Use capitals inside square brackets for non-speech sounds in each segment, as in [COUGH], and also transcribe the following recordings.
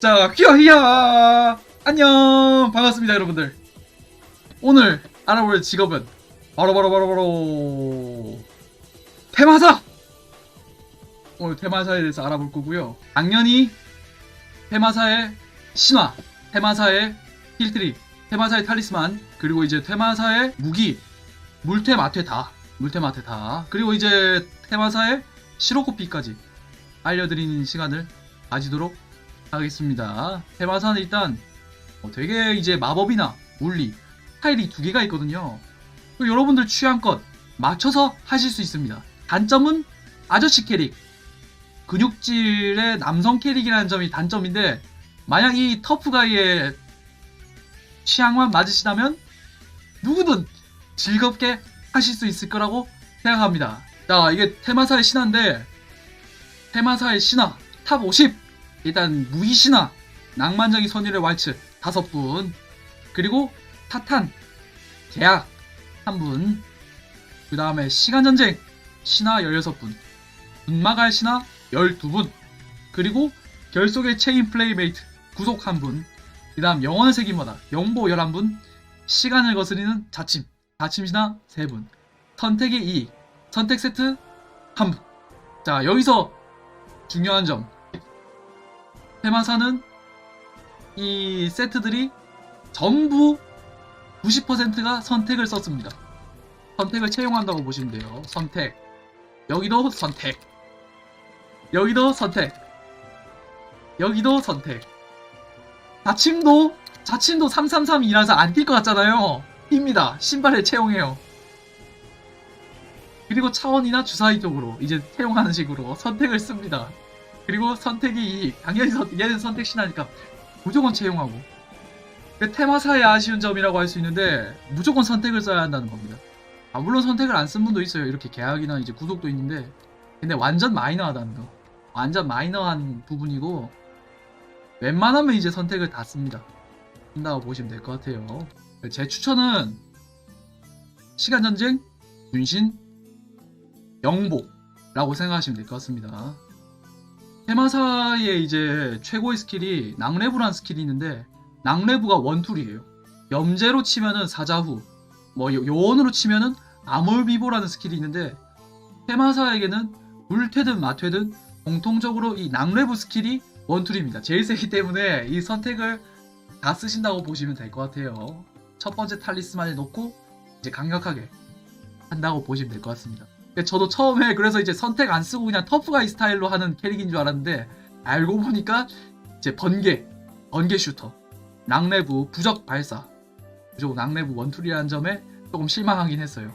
자, 휘어휘어! 안녕! 반갑습니다, 여러분들. 오늘 알아볼 직업은 바로 바로 바로 바로 테마사! 오늘 테마사에 대해서 알아볼 거고요. 당연히 테마사의 신화, 테마사의 힐트리, 테마사의 탈리스만, 그리고 이제 테마사의 무기, 물테 마테 다, 물테 마테 다, 그리고 이제 테마사의 시로코피까지 알려드리는 시간을 가지도록 하겠습니다. 테마사는 일단 어, 되게 이제 마법이나 물리, 스타일이 두 개가 있거든요. 또 여러분들 취향껏 맞춰서 하실 수 있습니다. 단점은 아저씨 캐릭, 근육질의 남성 캐릭이라는 점이 단점인데 만약 이 터프가이의 취향만 맞으시다면 누구든 즐겁게 하실 수 있을 거라고 생각합니다. 자, 이게 테마사의 신화인데 테마사의 신화 탑 50 일단 신화 낭만적인 선율의 왈츠 다섯 분. 그리고 타탄 계약 한 분. 그 다음에 시간전쟁 신화 16분. 분마갈 신화 12분. 그리고 결속의 체인 플레이메이트 구속 한분. 그 다음 영원의 세기마다 영보 11분. 시간을 거스리는 자침 자침 신화 3분. 선택의 2 선택 세트 한분. 자 여기서 중요한 점 테마사는 이 세트들이 전부 90%가 선택을 썼습니다. 선택을 채용한다고 보시면 돼요. 선택. 여기도 선택. 여기도 선택. 여기도 선택. 자침도 자침도 333이라서 안 뛸 것 같잖아요. 뜁니다. 신발을 채용해요. 그리고 차원이나 주사위 쪽으로 이제 채용하는 식으로 선택을 씁니다. 그리고 선택이. 당연히 선, 얘는 선택 신하니까 무조건 채용하고. 그 테마사의 아쉬운 점이라고 할 수 있는데 무조건 선택을 써야 한다는 겁니다. 아, 물론 선택을 안 쓴 분도 있어요. 이렇게 계약이나 이제 구독도 있는데 근데 완전 마이너하다는 거. 완전 마이너한 부분이고 웬만하면 이제 선택을 다 씁니다. 쓴다고 보시면 될 것 같아요. 제 추천은 시간전쟁, 분신, 영보라고 생각하시면 될 것 같습니다. 테마사의 이제 최고의 스킬이 낭레부란 스킬이 있는데 낭레부가 원툴이에요. 염제로 치면은 사자후, 뭐 요- 요원으로 치면은 아몰비보라는 스킬이 있는데 테마사에게는 물퇴든 마퇴든 공통적으로 이 낭레부 스킬이 원툴입니다. 제일 세기 때문에 이 선택을 다 쓰신다고 보시면 될 것 같아요. 첫 번째 탈리스만에 놓고 이제 강력하게 한다고 보시면 될 것 같습니다. 저도 처음에 그래서 이제 선택 안 쓰고 그냥 터프가이 스타일로 하는 캐릭인 줄 알았는데 알고 보니까 이제 번개, 번개 슈터, 낭레부, 부적 발사, 부적 낭레부 원툴이라는 점에 조금 실망하긴 했어요.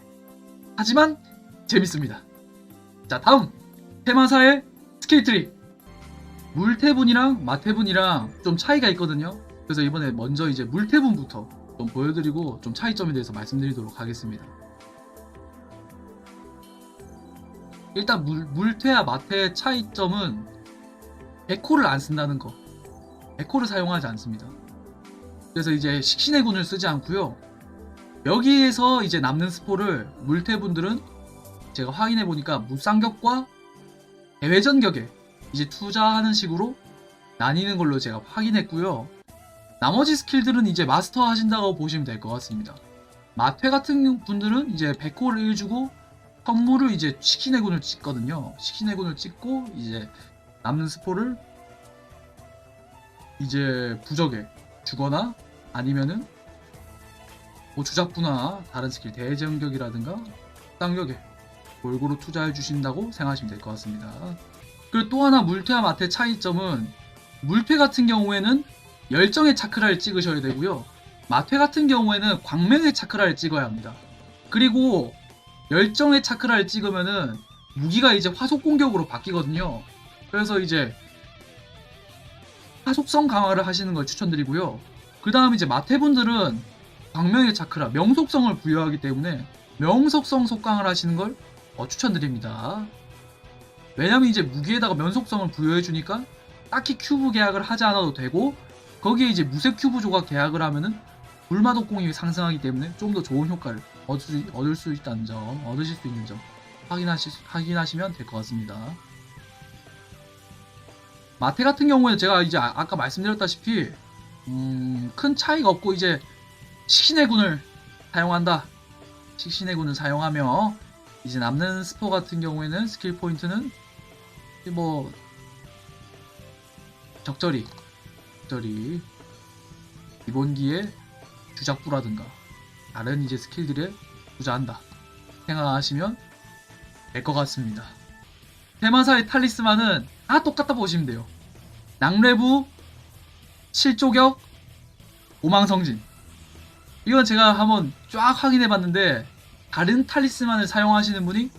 하지만 재밌습니다. 자 다음 테마사의 스킬 트리 물태분이랑 마태분이랑 좀 차이가 있거든요. 그래서 이번에 먼저 이제 물태분부터 좀 보여드리고 좀 차이점에 대해서 말씀드리도록 하겠습니다. 일단 물, 물퇴와 마퇴의 차이점은 에코를 안 쓴다는 거. 에코를 사용하지 않습니다. 그래서 이제 식신의 군을 쓰지 않고요. 여기에서 이제 남는 스포를 물퇴분들은 제가 확인해 보니까 무쌍격과 대회전격에 이제 투자하는 식으로 나뉘는 걸로 제가 확인했고요. 나머지 스킬들은 이제 마스터 하신다고 보시면 될 것 같습니다. 마퇴 같은 분들은 이제 백호를 1주고 선물을 이제 치킨의 군을 찍거든요. 치킨의 군을 찍고 이제 남는 스포를 이제 부적에 주거나 아니면은 뭐 주작부나 다른 스킬 대전격이라든가 쌍격에 골고루 투자해 주신다고 생각하시면 될 것 같습니다. 그리고 또 하나 물퇴와 마퇴 차이점은 물퇴 같은 경우에는 열정의 차크라를 찍으셔야 되고요. 마퇴 같은 경우에는 광명의 차크라를 찍어야 합니다. 그리고 열정의 차크라를 찍으면은 무기가 이제 화속 공격으로 바뀌거든요. 그래서 이제 화속성 강화를 하시는 걸 추천드리고요. 그 다음 이제 마태분들은 광명의 차크라 명속성을 부여하기 때문에 명속성 속강을 하시는 걸 어, 추천드립니다. 왜냐면 이제 무기에다가 면속성을 부여해 주니까 딱히 큐브 계약을 하지 않아도 되고 거기에 이제 무색 큐브 조각 계약을 하면은 불마독공이 상승하기 때문에 좀 더 좋은 효과를 얻을 수, 얻을 수 있다는 점, 얻으실 수 있는 점 확인하시, 확인하시면 될 것 같습니다. 마테 같은 경우에는 제가 이제 아, 아까 말씀드렸다시피 음, 큰 차이가 없고 이제 식신의 군을 사용한다. 식신의 군을 사용하며 이제 남는 스포 같은 경우에는 스킬 포인트는 뭐 적절히 적절히 기본기에 주작부라든가 다른 이제 스킬들에 투자한다 생각하시면 될 것 같습니다. 대마사의 탈리스만은 다 똑같다 보시면 돼요. 낭레부, 실조격, 오망성진. 이건 제가 한번 쫙 확인해 봤는데 다른 탈리스만을 사용하시는 분이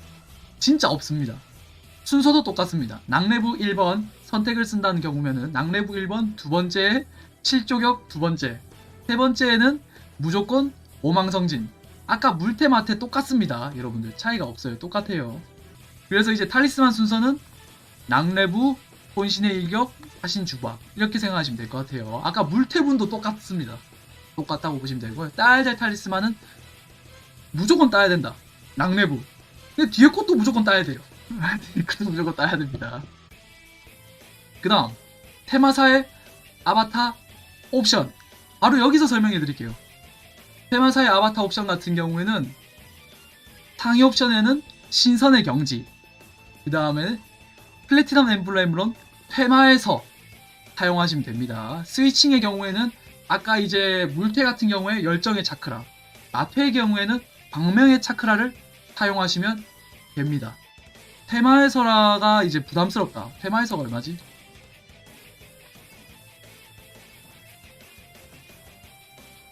진짜 없습니다. 순서도 똑같습니다. 낭레부 1번 선택을 쓴다는 경우면은 낭레부 1번 두 번째에 실조격 두 번째 세 번째에는 무조건 오망성진. 아까 물테마테 똑같습니다. 여러분들 차이가 없어요. 똑같아요. 그래서 이제 탈리스만 순서는 낭레부 본신의 일격 하신 주박. 이렇게 생각하시면 될 것 같아요. 아까 물태분도 똑같습니다. 똑같다고 보시면 되고요. 될 탈리스만은 무조건 따야 된다. 낭레부. 근데 뒤에 것도 무조건 따야 돼요. [LAUGHS] 뒤에 것도 무조건 따야 됩니다. 그 다음 테마사의 아바타 옵션 바로 여기서 설명해 드릴게요. 테마사의 아바타 옵션 같은 경우에는 상위 옵션에는 신선의 경지 그 다음에 플래티넘 엠블렘론 테마에서 사용하시면 됩니다. 스위칭의 경우에는 아까 이제 물태 같은 경우에 열정의 차크라 마태의 경우에는 광명의 차크라를 사용하시면 됩니다. 테마에서라가 이제 부담스럽다. 테마에서가 얼마지?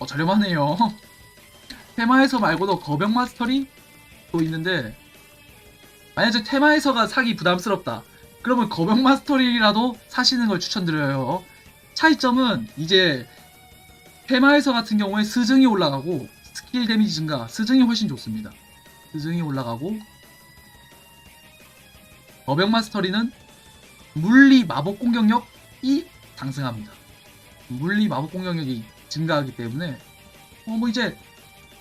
어, 저렴하네요. [LAUGHS] 테마에서 말고도 거병 마스터리 또 있는데 만약에 테마에서가 사기 부담스럽다. 그러면 거병 마스터리라도 사시는 걸 추천드려요. 차이점은 이제 테마에서 같은 경우에 스증이 올라가고 스킬 데미지 증가, 스증이 훨씬 좋습니다. 스증이 올라가고 거병 마스터리는 물리 마법 공격력이 상승합니다. 물리 마법 공격력이 증가하기 때문에 어, 뭐 이제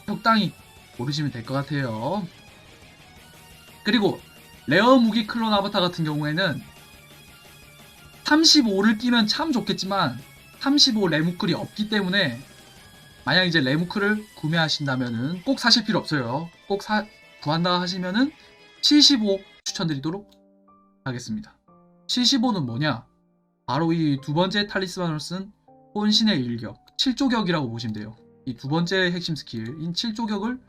적당히 고르시면 될 것 같아요. 그리고 레어 무기 클론 아바타 같은 경우에는 35를 끼면 참 좋겠지만 35 레무클이 없기 때문에 만약 이제 레무클을 구매하신다면은 꼭 사실 필요 없어요. 꼭 사, 구한다 하시면은 75 추천드리도록 하겠습니다. 75는 뭐냐? 바로 이 두 번째 탈리스만을 쓴 혼신의 일격 7조격이라고 보시면 돼요. 이 두 번째 핵심 스킬인 7조격을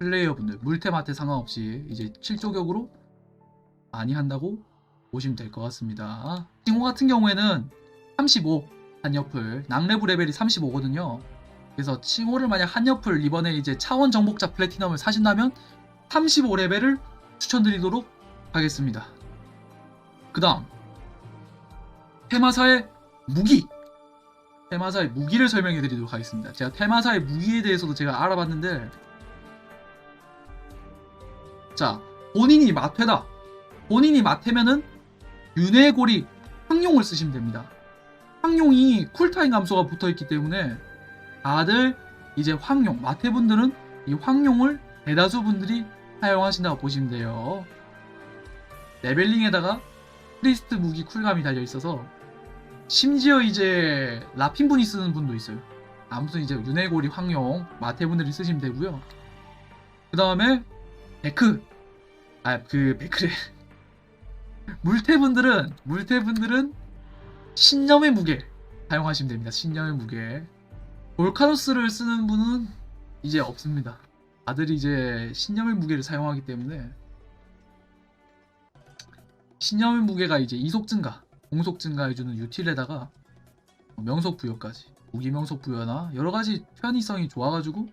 플레이어분들 물테마테 상관없이 이제 7조격으로 많이 한다고 보시면 될 것 같습니다. 칭호 같은 경우에는 35 한옆을 낭레브 레벨이 35거든요. 그래서 칭호를 만약 한옆을 이번에 이제 차원 정복자 플래티넘을 사신다면 35 레벨을 추천드리도록 하겠습니다. 그 다음 테마사의 무기 테마사의 무기를 설명해 드리도록 하겠습니다. 제가 테마사의 무기에 대해서도 제가 알아봤는데 자 본인이 마퇴다 본인이 마퇴면은 윤회고리 황룡을 쓰시면 됩니다. 황룡이 쿨타임 감소가 붙어있기 때문에 다들 이제 황룡 마퇴분들은 이 황룡을 대다수 분들이 사용하신다고 보시면 돼요. 레벨링에다가 프리스트 무기 쿨감이 달려 있어서 심지어 이제 라핀 분이 쓰는 분도 있어요. 아무튼 이제 윤회고리 황룡 마태분들이 쓰시면 되고요. 그 다음에 베크 아그 베크래 [LAUGHS] 물태분들은 물태분들은 신념의 무게 사용하시면 됩니다. 신념의 무게 볼카노스를 쓰는 분은 이제 없습니다. 다들 이제 신념의 무게를 사용하기 때문에 신념의 무게가 이제 이속 증가 공속 증가해주는 유틸에다가 명속 부여까지 무기 명속 부여나 여러 가지 편의성이 좋아가지고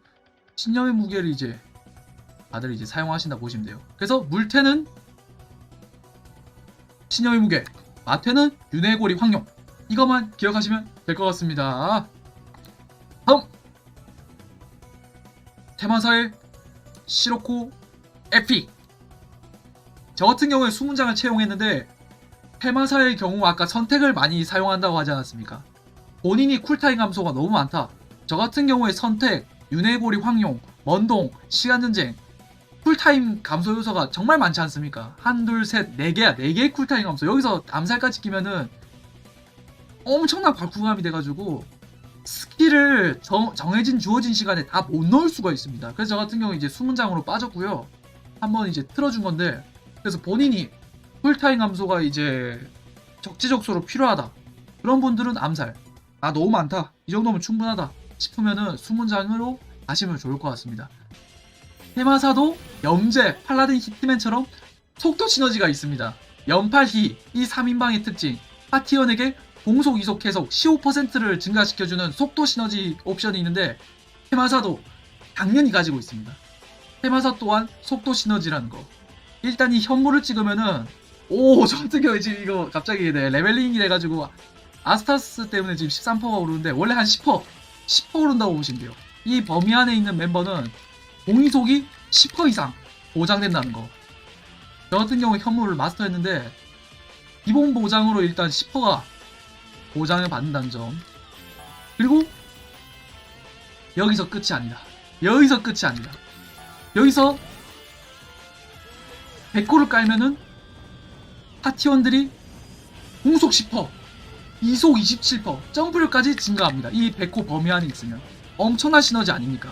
신념의 무게를 이제 다들 이제 사용하신다 보시면 돼요. 그래서 물태는 신념의 무게, 마태는 윤회고리 황룡 이것만 기억하시면 될 것 같습니다. 다음 테마사의 시로코 에픽 저 같은 경우에 20장을 채용했는데 테마사의 경우 아까 선택을 많이 사용한다고 하지 않았습니까? 본인이 쿨타임 감소가 너무 많다. 저 같은 경우에 선택, 윤회고리 황용, 먼동, 시간전쟁 쿨타임 감소 요소가 정말 많지 않습니까? 한, 둘, 셋, 네 개야. 네 개의 쿨타임 감소. 여기서 암살까지 끼면은 엄청난 발굴감이 돼가지고 스킬을 정, 정해진 주어진 시간에 다 못 넣을 수가 있습니다. 그래서 저 같은 경우 이제 수문장으로 빠졌고요. 한번 이제 틀어준 건데 그래서 본인이 쿨타임 감소가 이제 적지적소로 필요하다. 그런 분들은 암살. 아 너무 많다. 이 정도면 충분하다. 싶으면은 수문장으로 가시면 좋을 것 같습니다. 테마사도 염제, 팔라딘 히트맨처럼 속도 시너지가 있습니다. 연팔히 이 3인방의 특징 파티원에게 공속 이속 계속 15%를 증가시켜주는 속도 시너지 옵션이 있는데 테마사도 당연히 가지고 있습니다. 테마사 또한 속도 시너지라는 거. 일단 이 현무를 찍으면은 오, [LAUGHS] 저 같은 경우에 지금 이거 갑자기 네, 레벨링이 돼가지고 아스타스 때문에 지금 13%가 오르는데 원래 한 10%, 10% 오른다고 보시면 돼요. 이 범위 안에 있는 멤버는 공이속이 10% 이상 보장된다는 거. 저 같은 경우 현무를 마스터했는데 기본 보장으로 일단 10%가 보장을 받는다는 점. 그리고 여기서 끝이 아니다. 여기서 끝이 아니다. 여기서 100코를 깔면은 파티원들이 공속 10%, 이속 27%, 점프력까지 증가합니다. 이 100코 범위 안에 있으면 엄청난 시너지 아닙니까?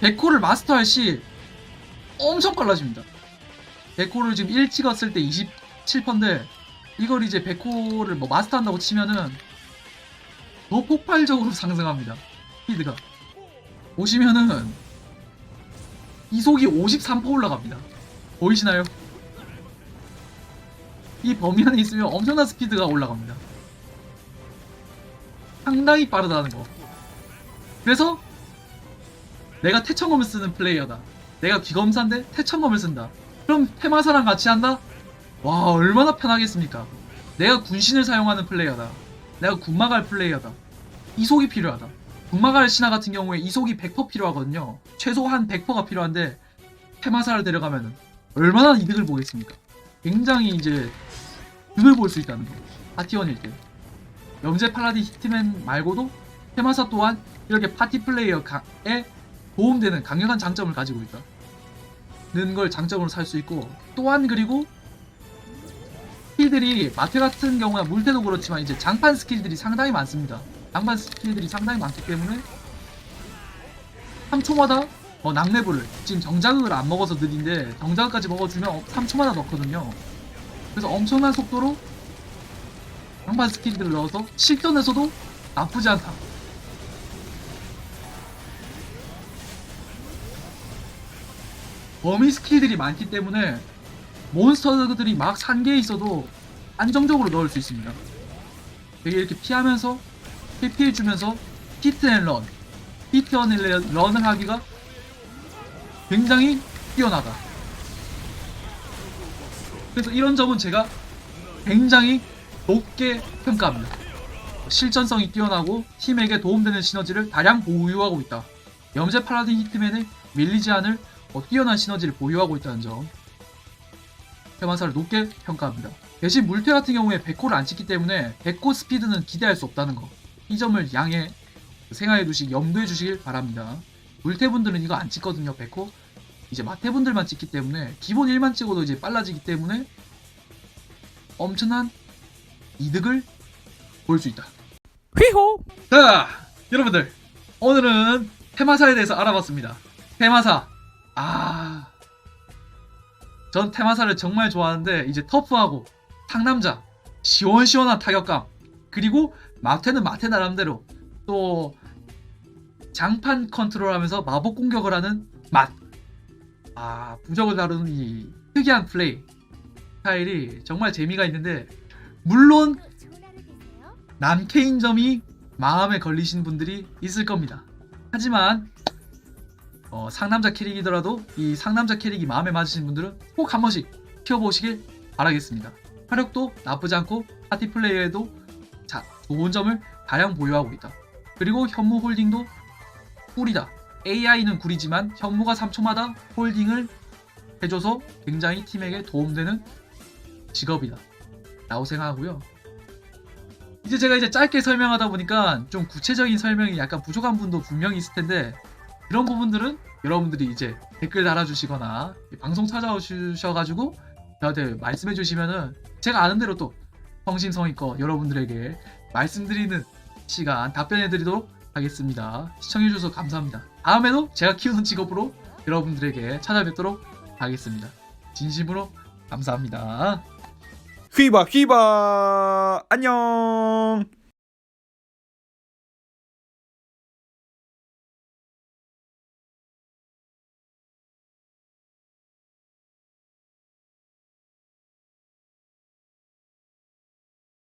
100코를 마스터할 시 엄청 빨라집니다. 100코를 지금 1 찍었을 때 27%인데 이걸 이제 100코를 뭐 마스터한다고 치면은 더 폭발적으로 [LAUGHS] 상승합니다. 스피드가. 보시면은 이속이 53% 올라갑니다. 보이시나요? 이 범위 안에 있으면 엄청난 스피드가 올라갑니다. 상당히 빠르다는 거. 그래서 내가 태천검을 쓰는 플레이어다. 내가 귀검사인데 태천검을 쓴다. 그럼 테마사랑 같이 한다? 와 얼마나 편하겠습니까? 내가 군신을 사용하는 플레이어다. 내가 군마갈 플레이어다. 이속이 필요하다. 군마갈 신화 같은 경우에 이속이 100% 필요하거든요. 최소 한 100%가 필요한데 테마사를 데려가면 얼마나 이득을 보겠습니까? 굉장히 이제 득을 볼 수 있다는 거. 파티원일 때. 영재 팔라딘 히트맨 말고도 테마사 또한 이렇게 파티 플레이어에 도움되는 강력한 장점을 가지고 있다. 는걸 장점으로 살 수 있고 또한 그리고 스킬들이 마테 같은 경우나 물테도 그렇지만 이제 장판 스킬들이 상당히 많습니다. 장판 스킬들이 상당히 많기 때문에 3초마다 어, 낙내부를 지금 정자극을 안 먹어서 느린데 정자극까지 먹어주면 3초마다 넣거든요. 그래서 엄청난 속도로 장판 스킬들을 넣어서 실전에서도 나쁘지 않다. 범위 스킬들이 많기 때문에 몬스터들이 막 산계에 있어도 안정적으로 넣을 수 있습니다. 되게 이렇게 피하면서 피피해주면서 히트 앤런 히트 앤 런을 하기가 굉장히 뛰어나다. 그래서 이런 점은 제가 굉장히 높게 평가합니다. 실전성이 뛰어나고 팀에게 도움되는 시너지를 다량 보유하고 있다. 염제 팔라딘 히트맨의 밀리지 않을 어, 뛰어난 시너지를 보유하고 있다는 점 테마사를 높게 평가합니다. 대신 물태 같은 경우에 100코를 안 찍기 때문에 100코 스피드는 기대할 수 없다는 거. 이 점을 양해 생각해 두시기 염두해 주시길 바랍니다. 물태분들은 이거 안 찍거든요. 100코. 이제 마태분들만 찍기 때문에 기본 1만 찍어도 이제 빨라지기 때문에 엄청난 이득을 볼 수 있다. 휘호 자, 여러분들 오늘은 테마사에 대해서 알아봤습니다. 테마사, 아, 전 테마사를 정말 좋아하는데 이제 터프하고 상남자, 시원시원한 타격감, 그리고 마테는 마테 나름대로 또 장판 컨트롤하면서 마법 공격을 하는 맛. 아, 부적을 다루는 이 특이한 플레이 스타일이 정말 재미가 있는데 물론 남캐인 점이 마음에 걸리신 분들이 있을 겁니다. 하지만 어, 상남자 캐릭이더라도 이 상남자 캐릭이 마음에 맞으신 분들은 꼭 한 번씩 키워보시길 바라겠습니다. 화력도 나쁘지 않고 파티 플레이에도 자, 좋은 점을 다량 보유하고 있다. 그리고 현무 홀딩도 꿀이다. AI는 구리지만 현무가 3초마다 홀딩을 해줘서 굉장히 팀에게 도움되는 직업이다. 라고 생각하고요. 이제 제가 이제 짧게 설명하다 보니까 좀 구체적인 설명이 약간 부족한 분도 분명히 있을 텐데 그런 부분들은 여러분들이 이제 댓글 달아주시거나 방송 찾아오셔가지고 저한테 말씀해 주시면은 제가 아는 대로 또 성심성의껏 여러분들에게 말씀드리는 시간 답변해 드리도록 하겠습니다. 시청해주셔서 감사합니다. 다음에도 제가 키우는 직업으로 여러분들에게 찾아뵙도록 하겠습니다. 진심으로 감사합니다. 휘바 휘바 안녕